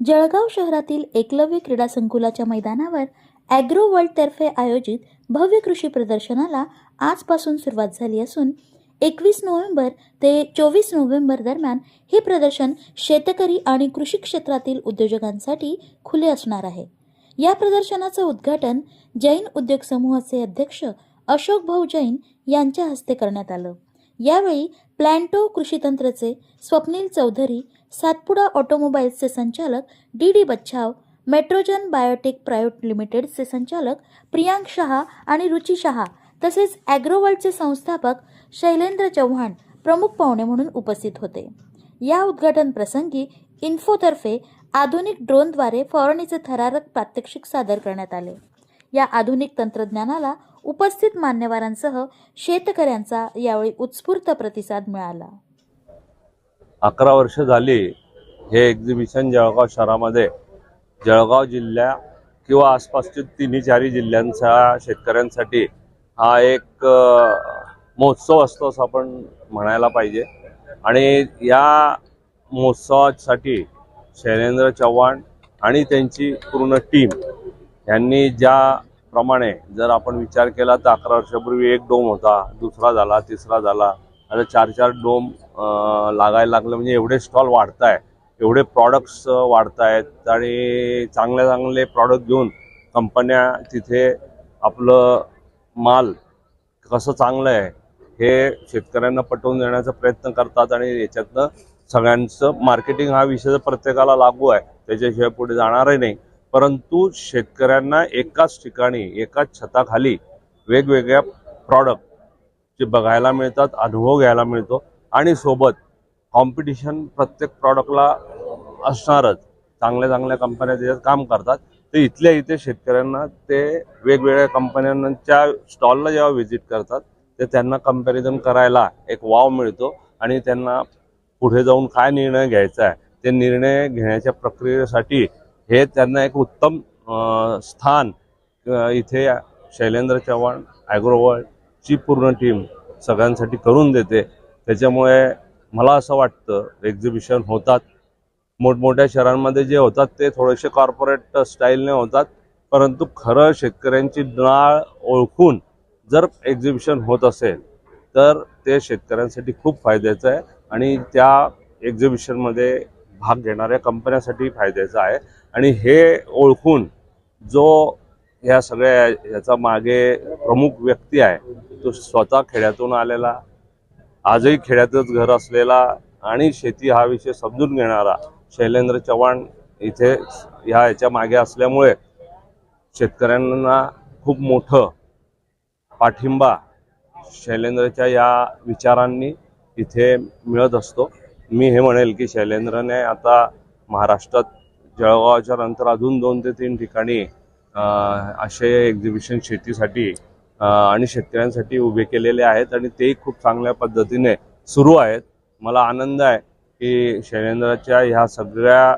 जळगाव शहरातील एकलव्य क्रीडा संकुलाच्या मैदानावर ॲग्रो वर्ल्डतर्फे आयोजित भव्य कृषी प्रदर्शनाला आजपासून सुरुवात झाली असून एकवीस नोव्हेंबर ते चोवीस नोव्हेंबर दरम्यान हे प्रदर्शन शेतकरी आणि कृषी क्षेत्रातील उद्योजकांसाठी खुले असणार आहे. या प्रदर्शनाचं उद्घाटन जैन उद्योग समूहाचे अध्यक्ष अशोक भाऊ जैन यांच्या हस्ते करण्यात आलं. यावेळी प्लॅन्टो कृषीतंत्रचे स्वप्नील चौधरी सातपुडा ऑटोमोबाईल्सचे संचालक D D Bachhav Metrogen biotech private लिमिटेडचे संचालक प्रियांक शहा आणि रुची शहा तसेच ॲग्रोवर्ल्डचे संस्थापक शैलेंद्र चव्हाण प्रमुख पाहुणे म्हणून उपस्थित होते. या उद्घाटन प्रसंगी इन्फोतर्फे आधुनिक ड्रोनद्वारे फवारणीचे थरारक प्रात्यक्षिक सादर करण्यात आले. या आधुनिक तंत्रज्ञानाला उपस्थित मान्यवरांसह शेतकऱ्यांचा यावेळी उत्स्फूर्त प्रतिसाद मिळाला. अकरा वर्ष झाली हे एक्झिबिशन जळगाव शहरामध्ये जळगाव जिल्ह्या किंवा आसपासच्या तिन्ही चारही जिल्ह्यांच्या शेतकऱ्यांसाठी हा एक महोत्सव असतो असं आपण म्हणायला पाहिजे. आणि या महोत्सवासाठी शैलेंद्र चव्हाण आणि त्यांची पूर्ण टीम यांनी ज्या प्रमाणे जर आपण विचार केला तर अकरा वर्षापूर्वी एक डोम होता दुसरा झाला तिसरा झाला. आता चार चार डोम लागायला लागलं म्हणजे एवढे स्टॉल वाढत आहे एवढे प्रॉडक्ट्स वाढत आहेत आणि चांगले चांगले प्रॉडक्ट घेऊन कंपन्या तिथे आपलं माल कसं चांगलं आहे हे शेतकऱ्यांना पटवून देण्याचा प्रयत्न करतात आणि याच्यातनं सगळ्यांचं मार्केटिंग हा विषय प्रत्येकाला लागू आहे. त्याच्याशिवाय पुढे जाणारही नाही. परंतु शेतकऱ्यांना एकाच ठिकाणी एकाच छताखाली वेगवेगळ्या प्रॉडक्ट जे बघायला मिळतात अनुभव घ्यायला मिळतो आणि सोबत कॉम्पिटिशन प्रत्येक प्रॉडक्टला असणारच. चांगल्या चांगल्या कंपन्या त्याच्यात काम करतात. तर इथल्या इथे शेतकऱ्यांना ते वेगवेगळ्या कंपन्यांच्या स्टॉलला जेव्हा व्हिजिट करतात ते त्यांना कंपॅरिझन करायला एक वाव मिळतो आणि त्यांना पुढे जाऊन काय निर्णय घ्यायचा आहे ते निर्णय घेण्याच्या प्रक्रियेसाठी हे त्यांना एक उत्तम स्थान इथे शैलेंद्र चव्हाण ॲग्रोवर्ल्डची पूर्ण टीम सगळ्यांसाठी करून देते. त्याच्यामुळे मला असं वाटतं एक्झिबिशन होतात. मोठमोठ्या शहरांमध्ये जे होतात ते थोडेसे कॉर्पोरेट स्टाईलने होतात. परंतु खरं शेतकऱ्यांची नाळ ओळखून जर एक्झिबिशन होत असेल तर ते शेतकऱ्यांसाठी खूप फायद्याचं आहे. आणि त्या एक्झिबिशनमध्ये भाग घेणाऱ्या कंपन्यांसाठी फायद्याचं आहे. आणि हे ओळखून जो ह्या सगळ्या ह्याचा मागे प्रमुख व्यक्ती आहे तो स्वतः खेड्यातून आलेला आजही खेड्यातच घर असलेला आणि शेती हा विषय समजून घेणारा शैलेंद्र चव्हाण इथे ह्या याच्या मागे असल्यामुळे शेतकऱ्यांना खूप मोठं पाठिंबा शैलेंद्रच्या या विचारांनी इथे मिळत असतो. मी हे म्हणेल की शैलेंद्रने आता महाराष्ट्रात जळगावच्या नंतर अजून दोन ते तीन ठिकाणी असे एक्झिबिशन शेतीसाठी आणि शेतकऱ्यांसाठी उभे केलेले आहेत आणि तेही खूप चांगल्या पद्धतीने सुरू आहेत. मला आनंद आहे की शैलेंद्राच्या ह्या सगळ्या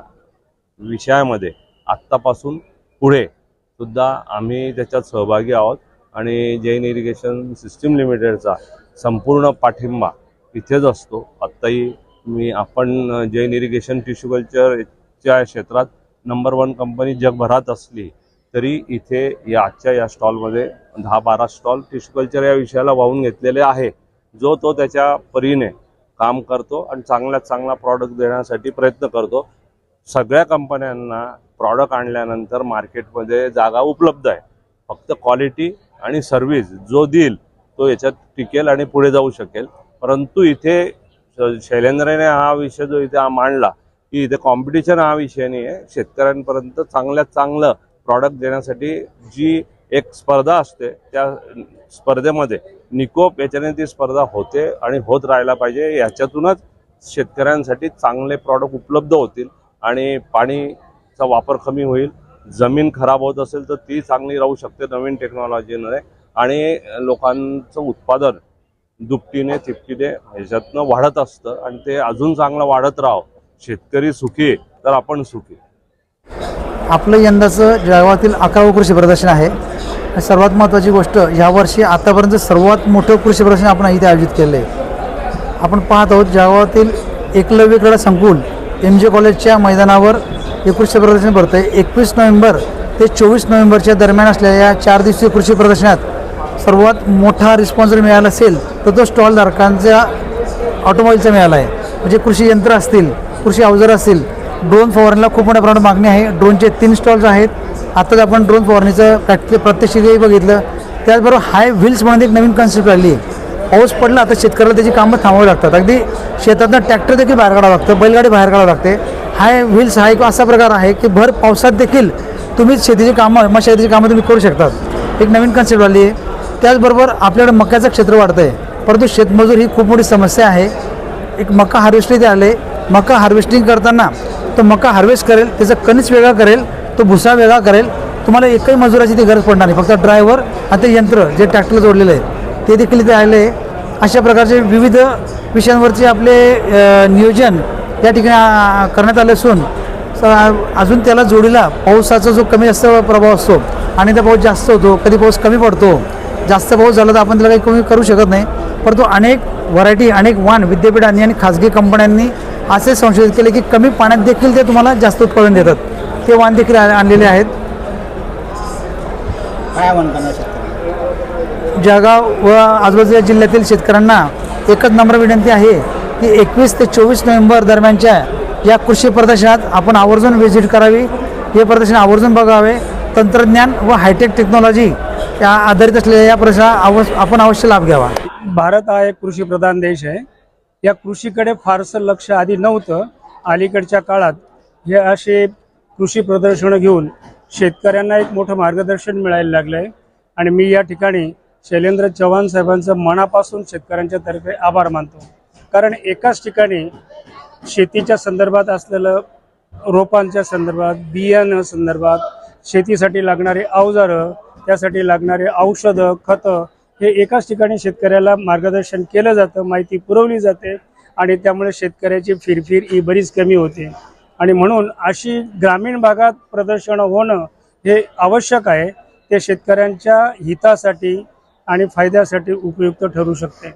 विषयामध्ये आत्तापासून पुढे सुद्धा आम्ही त्याच्यात सहभागी आहोत आणि जैन इरिगेशन सिस्टीम लिमिटेडचा संपूर्ण पाठिंबा इथेच असतो. आत्ताही मी आपण जैन इरिगेशन टिश्यू कल्चर च्या क्षेत्रात नंबर वन कंपनी जगभरात असली तरी इथे या आजच्या या स्टॉलमध्ये दहा बारा स्टॉल टिश्यू कल्चर या विषयाला वाहून घेतलेले आहे. जो तो त्याच्या परीने काम करतो आणि चांगल्यात चांगला प्रॉडक्ट देण्यासाठी प्रयत्न करतो. सगळ्या कंपन्यांना प्रॉडक्ट आणल्यानंतर मार्केटमध्ये जागा उपलब्ध आहे. फक्त क्वालिटी आणि सर्व्हिस जो देईल तो याच्यात टिकेल आणि पुढे जाऊ शकेल. परंतु इथे श- शैलेंद्रने हा विषय जो इथे हा मांडला की इथे कॉम्पिटिशन हा विषय नाही आहे शेतकऱ्यांपर्यंत चांगल्यात चांगलं प्रॉडक्ट देण्यासाठी जी एक स्पर्धा असते त्या स्पर्धेमध्ये निकोप याच्याने ती स्पर्धा होते आणि होत राहायला पाहिजे. याच्यातूनच शेतकऱ्यांसाठी चांगले प्रॉडक्ट उपलब्ध होतील आणि पाणीचा वापर कमी होईल. जमीन खराब होत असेल तर ती चांगली राहू शकते नवीन टेक्नॉलॉजीने आणि लोकांचं उत्पादन दुपटीने तिपटीने ह्याच्यातनं वाढत असतं आणि ते अजून चांगलं वाढत राहावं. शेतकरी सुखी तर आपण सुखी आपलं यंदाचं जळगावातील अकरावं कृषी प्रदर्शन आहे. सर्वात महत्त्वाची गोष्ट यावर्षी आतापर्यंत सर्वात मोठं कृषी प्रदर्शन आपण इथे आयोजित केलं आहे आपण पाहत आहोत जळगावातील एकलव्य क्रीडा संकुल एम जे कॉलेजच्या मैदानावर हे कृषी प्रदर्शन भरतं आहे एकवीस नोव्हेंबर ते चोवीस नोव्हेंबरच्या दरम्यान असलेल्या या चार दिवसीय कृषी प्रदर्शनात सर्वात मोठा रिस्पॉन्स जर मिळाला असेल तर तो स्टॉलधारकांच्या ऑटोमोबाईलचा मिळाला आहे. म्हणजे कृषी यंत्र असतील कृषी अवजारं असतील ड्रोन फवारणीला खूप मोठ्या प्रमाणात मागणी आहे. ड्रोनचे तीन स्टॉल्स आहेत. आताच आपण ड्रोन फवारणीचं प्रॅक्टिक प्रत्यक्षही बघितलं. त्याचबरोबर हाय व्हील्स म्हणून एक नवीन कन्सेप्ट आली आहे. पाऊस पडला तर शेतकऱ्याला त्याची कामं थांबावी लागतात. अगदी शेतातनं ट्रॅक्टर देखील बाहेर काढावं लागतं बैलगाडी बाहेर काढावं लागते. हाय व्हील्स हा एक असा प्रकार आहे की भर पावसात देखील तुम्ही शेतीची कामं मग शेतीची कामं तुम्ही करू शकतात. एक नवीन कन्सेप्ट आली आहे. त्याचबरोबर आपल्याकडे मक्याचं क्षेत्र वाढतं आहे परंतु शेतमजूर ही खूप मोठी समस्या आहे. एक मका हार्वेस्टर इथे आले मका हार्वेस्टिंग करताना तो मका हार्वेस्ट करेल त्याचा कणीस वेगळा करेल तो भुसा वेगळा करेल. तुम्हाला एकही मजुराची ती गरज पडणार नाही. फक्त ड्रायव्हर आणि ते यंत्र जे ट्रॅक्टरला जोडलेलं आहे ते देखील इथे आले अशा प्रकारचे विविध विषयांवरचे आपले नियोजन या ठिकाणी करण्यात आले असून अजून त्याला जोडीला पावसाचा जो कमी जास्त प्रभाव असतो आणि त्या पाऊस जास्त होतो कधी पाऊस कमी पडतो जास्त पाऊस झाला तर आपण त्याला काही कमी करू शकत नाही. परंतु अनेक व्हरायटी अनेक वाण विद्यापीठांनी आणि खाजगी कंपन्यांनी असे संशोधित केले की कमी पाण्यात देखील ते तुम्हाला जास्त उत्पादन देतात. ते वाण देखील आ- आणलेले आहेत. काय आव्हान करणार शेतकरी? जळगाव व आजूबाजूच्या जिल्ह्यातील शेतकऱ्यांना एकच नम्र विनंती आहे की एकवीस ते चोवीस नोव्हेंबर दरम्यानच्या या कृषी प्रदर्शनात आपण आवर्जून व्हिजिट करावी. हे प्रदर्शन आवर्जून बघावे. तंत्रज्ञान व हायटेक टेक्नॉलॉजी या आधारित असलेल्या या प्रदर्शनात आव आपण अवश्य लाभ घ्यावा. भारत हा एक कृषीप्रधान देश आहे. या कृषीकडे फारसं लक्ष आधी नव्हतं. अलीकडच्या काळात हे असे कृषी प्रदर्शनं घेऊन शेतकऱ्यांना एक मोठं मार्गदर्शन मिळायला लागलं आहे आणि मी या ठिकाणी शैलेंद्र चव्हाण साहेबांचं मनापासून शेतकऱ्यांच्या तर्फे आभार मानतो. कारण एकाच ठिकाणी शेतीच्या संदर्भात असलेलं रोपांच्या संदर्भात बियाणं संदर्भात शेतीसाठी लागणारे अवजारं त्यासाठी लागणारे औषधं खतं हे एकाच ठिकाणी शेतकऱ्याला मार्गदर्शन केलं जातं माहिती पुरवली जाते आणि त्यामुळे शेतकऱ्याची फिरफिर ही बरीच कमी होते. आणि म्हणून अशी ग्रामीण भागात प्रदर्शनं होणं हे आवश्यक आहे. ते शेतकऱ्यांच्या हितासाठी आणि फायद्यासाठी उपयुक्त ठरू शकते.